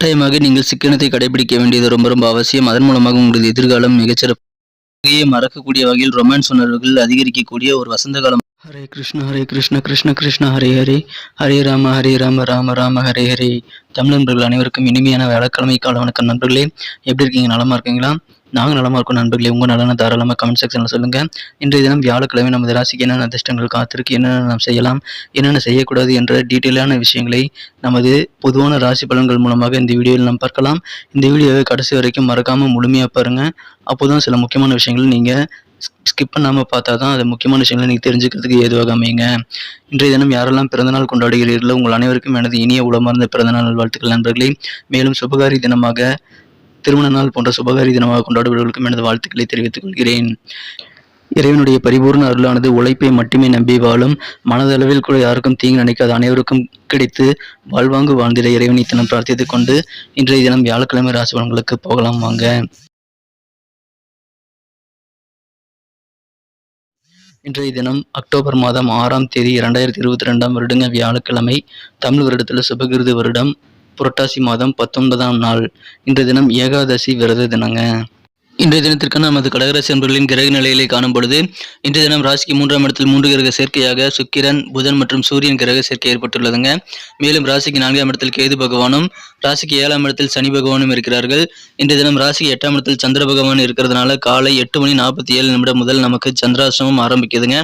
கட்டாயமாக நீங்கள் சிக்கனத்தை கடைபிடிக்க வேண்டியது ரொம்ப ரொம்ப அவசியம். அதன் மூலமாக உங்களது எதிர்காலம் மிகச்சிறப்பு மறக்கக்கூடிய வகையில் ரொமான்ஸ் உணர்வுகள் அதிகரிக்கக்கூடிய ஒரு வசந்த காலம் ஹரே கிருஷ்ண ஹரே கிருஷ்ண கிருஷ்ண கிருஷ்ண ஹரே ஹரே ஹரே ராம ஹரே ராம ராம ராம ஹரே ஹரே தமிழ் நண்பர்கள் அனைவருக்கும் இனிமையான வேலைக்கிழமை கால வணக்கம் நண்பர்களே. எப்படி இருக்கீங்க? நலமா இருக்கீங்களா? நாங்கள் நலமாக இருக்கோம் நண்பர்களே. உங்கள் நலனை தாராளமாக கமெண்ட் செக்ஷனில் சொல்லுங்கள் இன்றைய தினம் வியாழக்கிழமை நமது ராசிக்கு என்னென்ன அதிர்ஷ்டங்கள் காத்திருக்கு என்னென்ன நாம் செய்யலாம் என்னென்ன செய்யக்கூடாது என்ற டீட்டெயிலான விஷயங்களை நமது பொதுவான ராசி பலன்கள் மூலமாக இந்த வீடியோவில் நாம் பார்க்கலாம். இந்த வீடியோவை கடைசி வரைக்கும் மறக்காமல் முழுமையாக பாருங்கள் அப்போதான் சில முக்கியமான விஷயங்கள் நீங்கள் ஸ்கிப் பண்ணாமல் பார்த்தா தான் அது முக்கியமான விஷயங்களை நீங்கள் தெரிஞ்சுக்கிறதுக்கு ஏதுவாக அமையுங்க. இன்றைய தினம் யாரெல்லாம் பிறந்தநாள் கொண்டாடுகிறீர்களோ உங்கள் அனைவருக்கும் எனது இனிய உளமார்ந்த பிறந்தநாள் வாழ்த்துக்கள் நண்பர்களே. மேலும் சுபகாரி தினமாக திருமண நாள் போன்ற சுபகாரி தினமாக கொண்டாடுபவர்களுக்கும் எனது வாழ்த்துக்களை தெரிவித்துக் கொள்கிறேன். இறைவனுடைய பரிபூர்ண அருளானது உழைப்பை மட்டுமே நம்பி வாழும் மனதளவில் கூட யாருக்கும் தீங்கு நினைக்காத அனைவருக்கும் கிடைத்து வாழ்வாங்கு வாழ்ந்திட இறைவனை தினம் பிரார்த்தித்துக் கொண்டு இன்றைய தினம் வியாழக்கிழமை ராசி பலன்களுக்கு போகலாம் வாங்க. இன்றைய தினம் அக்டோபர் மாதம் ஆறாம் தேதி இரண்டாயிரத்தி இருபத்தி ரெண்டாம் வருடங்க வியாழக்கிழமை தமிழ் வருடத்தில் சுபகிருது வருடம் புரட்டாசி மாதம் பத்தொன்பதாம் நாள். இன்றைய தினம் ஏகாதசி விரத தினங்க. இன்றைய தினத்திற்கான நமது கடகராசி அன்பர்களின் கிரக நிலையிலே காணும் பொழுது இன்றைய தினம் ராசிக்கு மூன்றாம் இடத்தில் மூன்று கிரக சேர்க்கையாக சுக்கிரன் புதன் மற்றும் சூரியன் கிரக சேர்க்கை ஏற்பட்டுள்ளதுங்க. மேலும் ராசிக்கு நான்காம் இடத்தில் கேது பகவானும் ராசிக்கு ஏழாம் இடத்தில் சனி பகவானும் இருக்கிறார்கள். இன்றைய தினம் ராசிக்கு எட்டாம் இடத்தில் சந்திர பகவான் இருக்கிறதுனால காலை எட்டு மணி நாற்பத்தி ஏழு நிமிடம் முதல் நமக்கு சந்திராசிரமம் ஆரம்பிக்குதுங்க.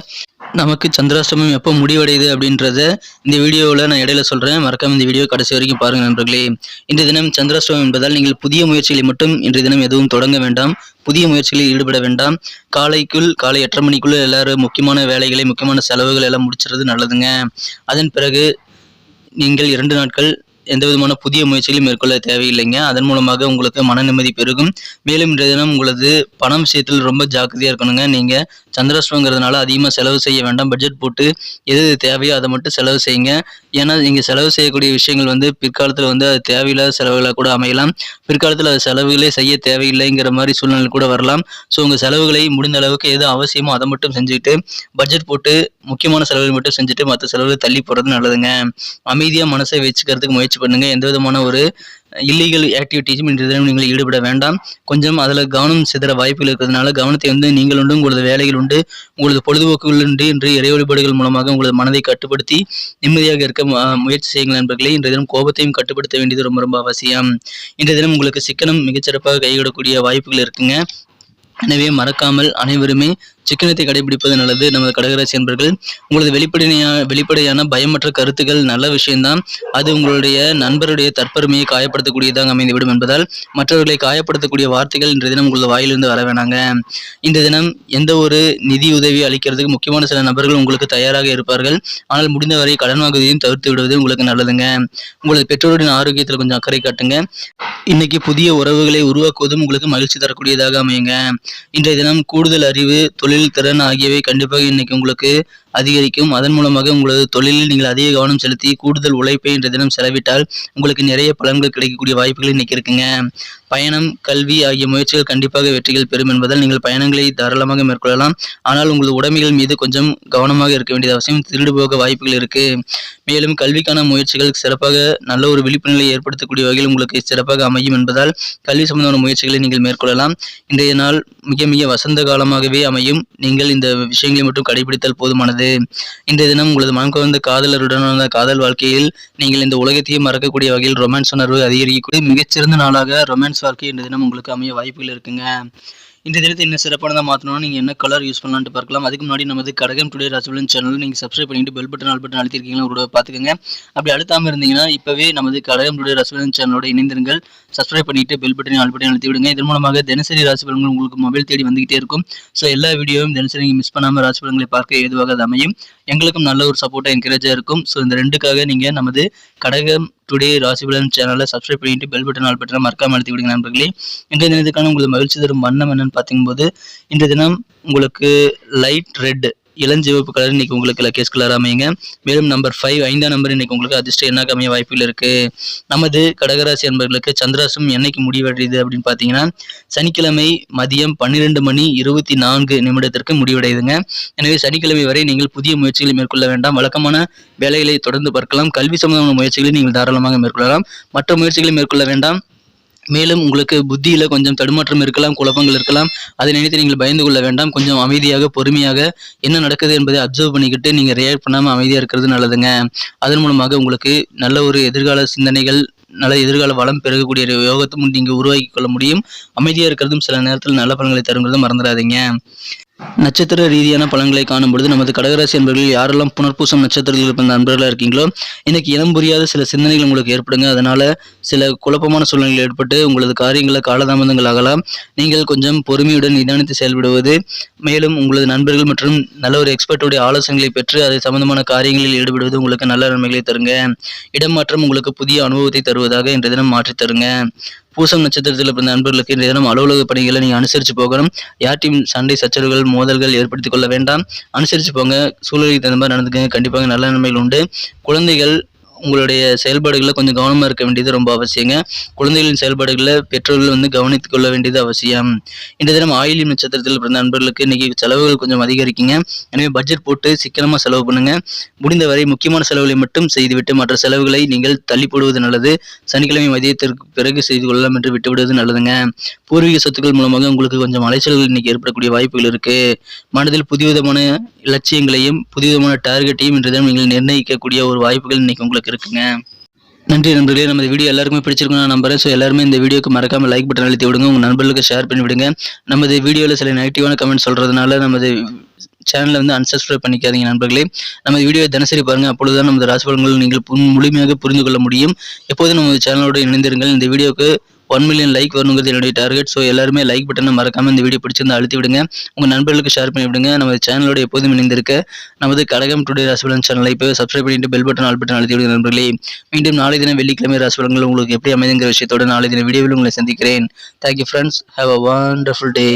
நமக்கு சந்திராஷ்டமம் எப்போ முடிவடையுது அப்படின்றத இந்த வீடியோவில் நான் இடையில சொல்கிறேன் மறக்காம இந்த வீடியோ கடைசி வரைக்கும் பாருங்கள் நண்பர்களே. இன்றைய தினம் சந்திராஷ்டமம் என்பதால் நீங்கள் புதிய முயற்சிகளை மட்டும் இன்றைய தினம் எதுவும் தொடங்க வேண்டாம். புதிய முயற்சிகளில் ஈடுபட வேண்டாம். காலைக்குள் காலை எட்டரை மணிக்குள்ள எல்லாரும் முக்கியமான வேலைகளை முக்கியமான செலவுகள் எல்லாம் முடிச்சுறது நல்லதுங்க. அதன் பிறகு நீங்கள் இரண்டு நாட்கள் எந்த விதமான புதிய முயற்சிகளையும் மேற்கொள்ள தேவையில்லைங்க. அதன் மூலமாக உங்களுக்கு மன நிம்மதி பெருகும். மேலும் இன்றைய தினம் உங்களது பணம் விஷயத்தில் ரொம்ப ஜாக்கிரதையாக இருக்கணுங்க. நீங்கள் சந்திராஷ்டமங்கிறதுனால அதிகமாக செலவு செய்ய வேண்டாம். பட்ஜெட் போட்டு எது தேவையோ அதை மட்டும் செலவு செய்யுங்க. ஏன்னா நீங்கள் செலவு செய்யக்கூடிய விஷயங்கள் வந்து பிற்காலத்தில் வந்து அது தேவையில்லாத செலவுகளாக கூட அமையலாம். பிற்காலத்தில் அது செலவுகளே செய்ய தேவையில்லைங்கிற மாதிரி சூழ்நிலை கூட வரலாம். ஸோ உங்கள் செலவுகளை முடிந்த அளவுக்கு எது அவசியமோ அதை மட்டும் செஞ்சுக்கிட்டு பட்ஜெட் போட்டு முக்கியமான செலவுகள் மட்டும் செஞ்சுட்டு மற்ற செலவுகளை தள்ளி போகிறது நல்லதுங்க. அமைதியாக மனசை வச்சுக்கிறதுக்கு முயற்சி பண்ணுங்கள் எந்த விதமான ஒரு இல்லீகல் ஆக்டிவிட்டீஸும் இன்றைய நீங்கள் ஈடுபட வேண்டாம். கொஞ்சம் அதில் கவனம் சிதற வாய்ப்புகள் இருக்கிறதுனால கவனத்தை வந்து நீங்கள் உண்டு உங்களது வேலைகள் உண்டு உங்களது பொழுதுபோக்குகள் உண்டு என்று இறை வழிபாடுகள் மூலமாக உங்களது மனதை கட்டுப்படுத்தி நிம்மதியாக இருக்க முயற்சி செய்யுங்கள் நண்பர்களே. இன்றைய தினம் கோபத்தையும் கட்டுப்படுத்த வேண்டியது ரொம்ப ரொம்ப அவசியம். இன்றைய தினம் உங்களுக்கு சிக்கனம் மிகச்சிறப்பாக கைவிடக்கூடிய வாய்ப்புகள் இருக்குங்க. எனவே மறக்காமல் அனைவருமே சிக்கனத்தை கடைபிடிப்பது நல்லது. நமது கடகராசி என்பர்கள் உங்களது வெளிப்படையான வெளிப்படையான பயமற்ற கருத்துக்கள் நல்ல விஷயம்தான். அது உங்களுடைய நண்பருடைய தற்பெருமையை காயப்படுத்தக்கூடியதாக அமைந்துவிடும் என்பதால் மற்றவர்களை காயப்படுத்தக்கூடிய வார்த்தைகள் இன்றைய தினம் உங்களது வாயிலிருந்து வர வேணாங்க. இந்த தினம் எந்த ஒரு நிதி உதவி அளிக்கிறதுக்கு முக்கியமான சில நபர்கள் உங்களுக்கு தயாராக இருப்பார்கள். ஆனால் முடிந்தவரை கடன் வாங்குவதையும் தவிர்த்து விடுவது உங்களுக்கு நல்லதுங்க. உங்களது பெற்றோரின் ஆரோக்கியத்தில் கொஞ்சம் அக்கறை காட்டுங்க. இன்னைக்கு புதிய உறவுகளை உருவாக்குவதும் உங்களுக்கு மகிழ்ச்சி தரக்கூடியதாக அமையுங்க. இன்றைய தினம் கூடுதல் அறிவு தொழில் தொழில் திறன் ஆகியவை கண்டிப்பாக இன்னைக்கு உங்களுக்கு அதிகரிக்கும். அதன் மூலமாக உங்களது தொழிலில் நீங்கள் அதிக கவனம் செலுத்தி கூடுதல் உழைப்பை இன்றைய தினம் செலவிட்டால் உங்களுக்கு நிறைய பலன்கள் கிடைக்கக்கூடிய வாய்ப்புகள் இன்னைக்கு இருக்குங்க. பயணம் கல்வி ஆகிய முயற்சிகள் கண்டிப்பாக வெற்றிகள் பெறும் என்பதால் நீங்கள் பயணங்களை தாராளமாக மேற்கொள்ளலாம். ஆனால் உங்களது உடைமைகள் மீது கொஞ்சம் கவனமாக இருக்க வேண்டியது அவசியம். திருடு போக வாய்ப்புகள் இருக்கு. மேலும் கல்விக்கான முயற்சிகள் சிறப்பாக நல்ல ஒரு விழிப்புணர்வை ஏற்படுத்தக்கூடிய வகையில் உங்களுக்கு சிறப்பாக அமையும் என்பதால் கல்வி சம்பந்தமான முயற்சிகளை நீங்கள் மேற்கொள்ளலாம். இன்றைய நாள் மிக மிக வசந்த காலமாகவே அமையும். நீங்கள் இந்த விஷயங்களை மட்டும் கடைபிடித்தால் போதுமானது. இன்றைய தினம் உங்களது மனக்கவர்ந்த காதலருடனான காதல் வாழ்க்கையில் நீங்கள் இந்த உலகத்தையும் மறக்கக்கூடிய வகையில் ரொமான்ஸ் உணர்வு அதிகரிக்கக்கூடிய மிகச்சிறந்த நாளாக ரொமான்ஸ் வாழ்க்கை இன்றைய தினம் உங்களுக்கு அமைய வாய்ப்புகள் இருக்குங்க. இந்த தினத்தை இன்னும் சிறப்பானதாக மாற்றணும்னா நீங்கள் என்ன கலர் யூஸ் பண்ணலான்ட்டு பார்க்கலாம். அதுக்கு முன்னாடி நமது கடகம் டுடே ராசிபலன் சேனல் நீங்கள் சப்ஸ்கிரைப் பண்ணிட்டு பெல் பட்டன் ஆல் பட்டன் அழுத்திருக்கீங்களா? கூட பார்த்துக்கோங்க. அப்படி அழுத்தாமல் இருந்தீங்கன்னா இப்போவே நமது கடகம் டுடே ராசிபலன் சேனலோட இணைந்திருங்கள். சப்ஸ்கிரைப் பண்ணிட்டு பெல் பட்டன் ஆல் பட்டன் அழுத்தி விடுங்க. இதன் மூலமாக தினசரி ராசிபலன்கள் உங்களுக்கு மொபைல் தேடி வந்துகிட்டே இருக்கும். ஸோ எல்லா வீடியோவும் தினசரி நீங்கள் மிஸ் பண்ணாமல் ராசிபலன்களை பார்க்க ஏதுவாக அது அமையும். எங்களுக்கும் நல்ல ஒரு சப்போர்ட்டாக என்கரேஜாக இருக்கும். ஸோ இந்த ரெண்டுக்காக நீங்கள் நமது கடகம் டுடே ராசிபலன் சேனலை சப்ஸ்கிரைப் பண்ணிட்டு பெல் பட்டன் ஆல் பட்டன் மறக்காமல் அழுத்தி விடுங்க நண்பர்களே. இன்றைய தினத்துக்கான உங்களுக்கு மகிழ்ச்சி தரும் வண்ணம் என்னன்னு பார்க்கும்போது இன்றைய தினம் உங்களுக்கு லைட் ரெட் இளஞ்சிவப்பு கலர் இன்னைக்கு உங்களுக்கு லக்கேஸ் கலர் அமையுங்க. மேலும் நம்பர் ஃபைவ் ஐந்தாம் நம்பர் இன்னைக்கு உங்களுக்கு அதிர்ஷ்டம் என்ன அமைய வாய்ப்புகள் இருக்கு. நமது கடகராசி என்பர்களுக்கு சந்திராசம் என்னைக்கு முடிவடையுது அப்படின்னு பார்த்தீங்கன்னா சனிக்கிழமை மதியம் பன்னிரெண்டு மணி இருபத்தி நான்கு நிமிடத்திற்கு முடிவடையுதுங்க. எனவே சனிக்கிழமை வரை நீங்கள் புதிய முயற்சிகளை மேற்கொள்ள வேண்டாம். வழக்கமான வேலைகளை தொடர்ந்து பார்க்கலாம். கல்வி சம்பந்தமான முயற்சிகளை நீங்கள் தாராளமாக மேற்கொள்ளலாம். மற்ற முயற்சிகளை மேற்கொள்ள வேண்டாம். மேலும் உங்களுக்கு புத்தியில் கொஞ்சம் தடுமாற்றம் இருக்கலாம் குழப்பங்கள் இருக்கலாம். அதை நினைத்து நீங்கள் பயந்து கொள்ள வேண்டாம். கொஞ்சம் அமைதியாக பொறுமையாக என்ன நடக்குது என்பதை அப்சர்வ் பண்ணிக்கிட்டு நீங்கள் ரியாக்ட் பண்ணாமல் அமைதியாக இருக்கிறது நல்லதுங்க. அதன் மூலமாக உங்களுக்கு நல்ல ஒரு எதிர்கால சிந்தனைகள் நல்ல எதிர்கால வளம் பெருகக்கூடிய ஒரு யோகத்தும் நீங்கள் உருவாக்கி கொள்ள முடியும். அமைதியாக இருக்கிறதும் சில நேரத்தில் நல்ல பலன்களை தருங்கிறதும் மறந்துடாதீங்க. நட்சத்திர ரீதியான பலன்களை காணும் பொழுது நமது கடகராசி அன்பர்கள் யாரெல்லாம் புனர்பூசம் நட்சத்திரத்தில் இருப்ப நண்பர்களாக இருக்கீங்களோ இன்னைக்கு இனம் புரியாத சில சிந்தனைகள் உங்களுக்கு ஏற்படுங்க. அதனால சில குழப்பமான சூழ்நிலைகள் ஏற்பட்டு உங்களது காரியங்களில் காலதாமதங்கள் ஆகலாம். நீங்கள் கொஞ்சம் பொறுமையுடன் நிதானித்து செயல்படுவது மேலும் உங்களது நண்பர்கள் மற்றும் நல்ல ஒரு எக்ஸ்பர்ட்டுடைய ஆலோசனைகளை பெற்று அது சம்பந்தமான காரியங்களில் ஈடுபடுவது உங்களுக்கு நல்ல நன்மைகளை தருங்க. இடமாற்றம் உங்களுக்கு புதிய அனுபவத்தை தருவதாக இன்றைய தினம் மாற்றித் தருங்க பூசம் நட்சத்திரத்தில் பிறந்த நண்பர்களுக்கு இன்றைய தினம் அலுவலக பணிகளை நீங்கள் அனுசரித்து போகணும். யார்ட்டையும் சண்டை சச்சரவுகள் மோதல்கள் ஏற்படுத்திக் கொள்ள வேண்டாம். அனுசரித்து போங்க. சூழலுக்கு தகுந்த மாதிரி நடந்துக்கங்க. கண்டிப்பாக நல்ல நன்மைகள் உண்டு. குழந்தைகள் உங்களுடைய செயல்பாடுகளில் கொஞ்சம் கவனமாக இருக்க வேண்டியது ரொம்ப அவசியங்க. குழந்தைகளின் செயல்பாடுகளை பெற்றோர்கள் வந்து கவனித்துக் கொள்ள வேண்டியது அவசியம். இந்த தினம் ஆயிலி நட்சத்திரத்தில் பிறந்த நண்பர்களுக்கு இன்னைக்கு செலவுகள் கொஞ்சம் அதிகரிக்குங்க. எனவே பட்ஜெட் போட்டு சிக்கனமாக செலவு பண்ணுங்க. முடிந்தவரை முக்கியமான செலவுகளை மட்டும் செய்துவிட்டு மற்ற செலவுகளை நீங்கள் தள்ளி போடுவது நல்லது. சனிக்கிழமை மதியத்திற்கு பிறகு செய்து கொள்ளலாம் என்று விட்டுவிடுவது நல்லதுங்க. பூர்வீக சொத்துக்கள் மூலமாக உங்களுக்கு கொஞ்சம் அலைச்சல்கள் இன்னைக்கு ஏற்படக்கூடிய வாய்ப்புகள் இருக்கு. மனதில் புதுவிதமான லட்சியங்களையும் புதுவிதமான டார்கெட்டையும் இன்று தினம் நீங்கள் நிர்ணயிக்கக்கூடிய ஒரு வாய்ப்புகள் இன்னைக்கு உங்களுக்கு இருக்குங்க நன்றி நண்பர்களே நம்ம வீடியோ எல்லாருக்குமே பிடிச்சிருக்கணும் நான் நம்புறேன். ஸோ எல்லாருமே இந்த வீடியோக்கு மறக்காம லைக் பட்டன் அழுத்தி விடுங்க. உங்க நண்பர்களுக்கு ஷேர் பண்ணி விடுங்க. நமது வீடியோவில் சில நெகட்டிவான கமெண்ட் சொல்றதுனால நம்ம சேனலை வந்து அன்சப்ஸ்கிரைப் பண்ணிக்காதீங்க நண்பர்களே. நம்ம வீடியோ தினசரி பாருங்க. அப்பொழுதுதான் நமது ராசிபலங்கள் நீங்கள் முழுமையாக புரிந்து கொள்ள முடியும். எப்போதும் நமது சேனலோடு இணைந்திருங்கள். இந்த வீடியோக்கு ஒன் மில்லியன் லைக் வரணுங்கிறது என்னுடைய டார்கெட் ஸோ எல்லாருமே லைக் பட்டனை மறக்காம இந்த வீடியோ பிடிச்சிருந்தா அழுத்தி விடுங்க. உங்கள் நண்பர்களுக்கு ஷேர் பண்ணி விடுங்க. நமது சேனலோட எப்போதும் இணைந்திருக்க நமது கடகம் டுடே ராசிபலன் சேனலை இப்போ சப்ஸ்கிரைப் பண்ணிட்டு பெல் பட்டன் ஆல் பட்டன் அழுத்தி விடுங்க நண்பர்களே. மீண்டும் நாளை தினம் வெள்ளிக்கிழமை ராசிபலன்கள் உங்களுக்கு எப்படி அமைதுங்கிற விஷயத்தோட நாளை தின வீடியோவில் உங்களை சந்திக்கிறேன். Thank you friends have a wonderful day